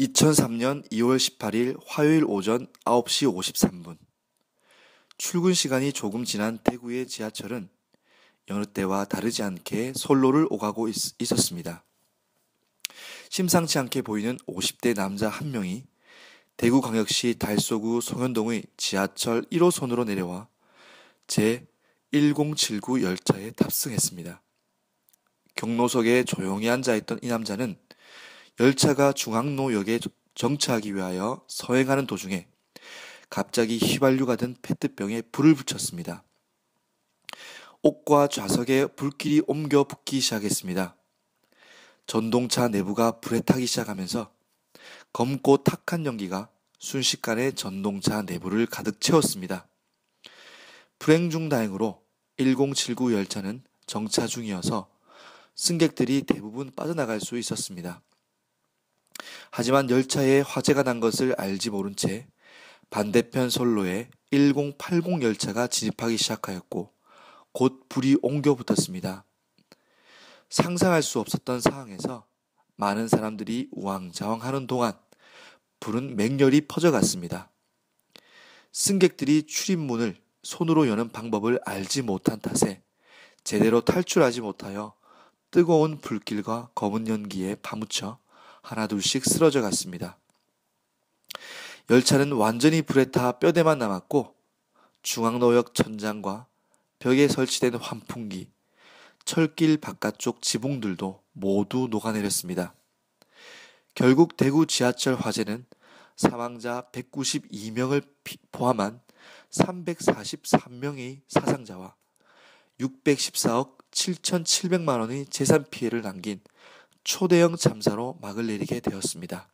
2003년 2월 18일 화요일 오전 9시 53분. 출근 시간이 조금 지난 대구의 지하철은 여느 때와 다르지 않게 솔로를 오가고 있, 있었습니다. 심상치 않게 보이는 50대 남자 한 명이 대구광역시 달서구 송현동의 지하철 1호선으로 내려와 제 1079 열차에 탑승했습니다. 경로석에 조용히 앉아있던 이 남자는 열차가 중앙로역에 정차하기 위하여 서행하는 도중에 갑자기 휘발유가 든 페트병에 불을 붙였습니다. 옷과 좌석에 불길이 옮겨 붙기 시작했습니다. 전동차 내부가 불에 타기 시작하면서 검고 탁한 연기가 순식간에 전동차 내부를 가득 채웠습니다. 불행 중 다행으로 1079 열차는 정차 중이어서 승객들이 대부분 빠져나갈 수 있었습니다. 하지만 열차에 화재가 난 것을 알지 모른 채 반대편 선로에 1080 열차가 진입하기 시작하였고 곧 불이 옮겨 붙었습니다. 상상할 수 없었던 상황에서 많은 사람들이 우왕좌왕 하는 동안 불은 맹렬히 퍼져갔습니다. 승객들이 출입문을 손으로 여는 방법을 알지 못한 탓에 제대로 탈출하지 못하여 뜨거운 불길과 검은 연기에 파묻혀 하나둘씩 쓰러져 갔습니다. 열차는 완전히 불에 타 뼈대만 남았고 중앙로역 천장과 벽에 설치된 환풍기, 철길 바깥쪽 지붕들도 모두 녹아내렸습니다. 결국 대구 지하철 화재는 사망자 192명을 포함한 343명의 사상자와 614억 7,700만 원의 재산 피해를 남긴 초대형 참사로 막을 내리게 되었습니다.